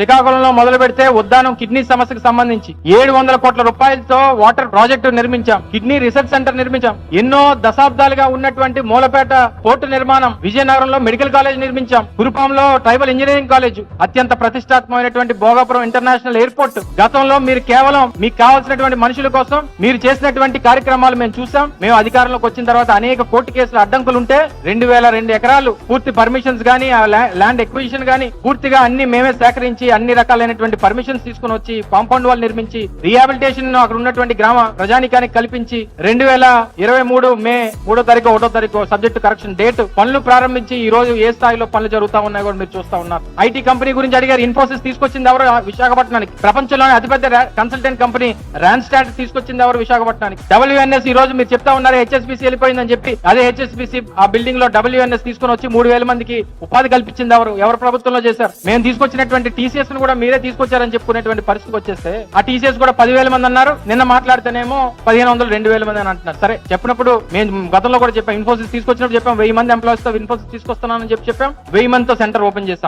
శ్రీకాకుళంలో మొదలు పెడితే ఉద్దానం కిడ్నీ సమస్యకు సంబంధించి ఏడు వందల కోట్ల రూపాయలతో వాటర్ ప్రాజెక్టు నిర్మించాం. కిడ్నీ రీసెర్చ్ సెంటర్ నిర్మించాం. ఎన్నో దశాబ్దాలుగా ఉన్నటువంటి మూలపేట పోర్టు నిర్మాణం విజయనగరంలో మెడికల్ కాలేజ్ నిర్మించాం. కురుపాంలో ట్రైబల్ ఇంజనీరింగ్ కాలేజ్ అత్యంత ప్రతిష్టాత్మకమైనటువంటి భోగాపురం ఇంటర్నేషనల్ ఎయిర్పోర్ట్. గతంలో మీరు కేవలం మీకు కావాల్సినటువంటి మనుషుల కోసం మీరు చేసినటువంటి కార్యక్రమాలు మేము చూసాం. మేము అధికారంలోకి వచ్చిన తర్వాత అనేక కోర్టు కేసులు అడ్డంకులు ఉంటే రెండు వేల రెండు ఎకరాలు పూర్తి పర్మిషన్స్ గానీ ల్యాండ్ ఎక్విజిషన్ గానీ పూర్తిగా అన్ని మేమే సేకరించి అన్ని రకాలైనటువంటి పర్మిషన్స్ తీసుకుని వచ్చి కాంపౌండ్ వాల్ నిర్మించి రీహాబిలిటేషన్ అక్కడ ఉన్నటువంటి గ్రామ ప్రజానికానికి కల్పించి రెండు వేల ఇరవై మూడు మే మూడో తారీఖు ఒకటో తారీఖు సబ్జెక్టు కరెక్షన్ డేట్ పనులు ప్రారంభించి ఈ రోజు ఏ స్థాయిలో పనులు జరుగుతా ఉన్నాయి కూడా మీరు చూస్తా ఉన్నారు. ఐటీ కంపెనీ గురించి అడిగారు ఇన్ఫోసిస్ తీసుకొచ్చింది ఎవరు? విశాఖపట్నానికి. ప్రపంచంలోనే అతిపెద్ద కన్సల్టెంట్ కంపెనీ ర్యాన్స్టాట్ తీసుకొచ్చింది ఎవరు? విశాఖపట్నానికి. డబ్ల్యూఎన్ఎస్ ఈ రోజు మీరు చెప్తా ఉన్నారు హెచ్ఎస్బిసి వెళ్ళిపోయిందని చెప్పి అదే హెచ్ఎస్బిసి ఆ బిల్డింగ్లో డబ్ల్యూఎన్ఎస్ తీసుకొని వచ్చి మూడు వేల మందికి ఉపాధి కల్పించింది ఎవరు? ఎవరు ప్రభుత్వంలో చేశారు? మేము తీసుకొచ్చినటువంటి టీసీ ను కూడా మీరే తీసుకొచ్చారని చెప్పుకునేటువంటి పరిస్థితి వచ్చేస్తే ఆ టీచర్స్ కూడా పదివేల మంది అన్నారు. నిన్న మాట్లాడితేనేమో పదిహేను వందలు రెండు వేల మంది అని అంటున్నారు. సరే చెప్పినప్పుడు మేము గతంలో కూడా చెప్పాం ఇన్ఫోసిస్ తీసుకొచ్చినప్పుడు చెప్పాం వెయ్యి మంది ఎంప్లాయీస్తో ఇన్ఫోసిస్ తీసుకొస్తున్నానని చెప్పి చెప్పాం వెయ్యి మందితో సెంటర్ ఓపెన్ చేస్తాం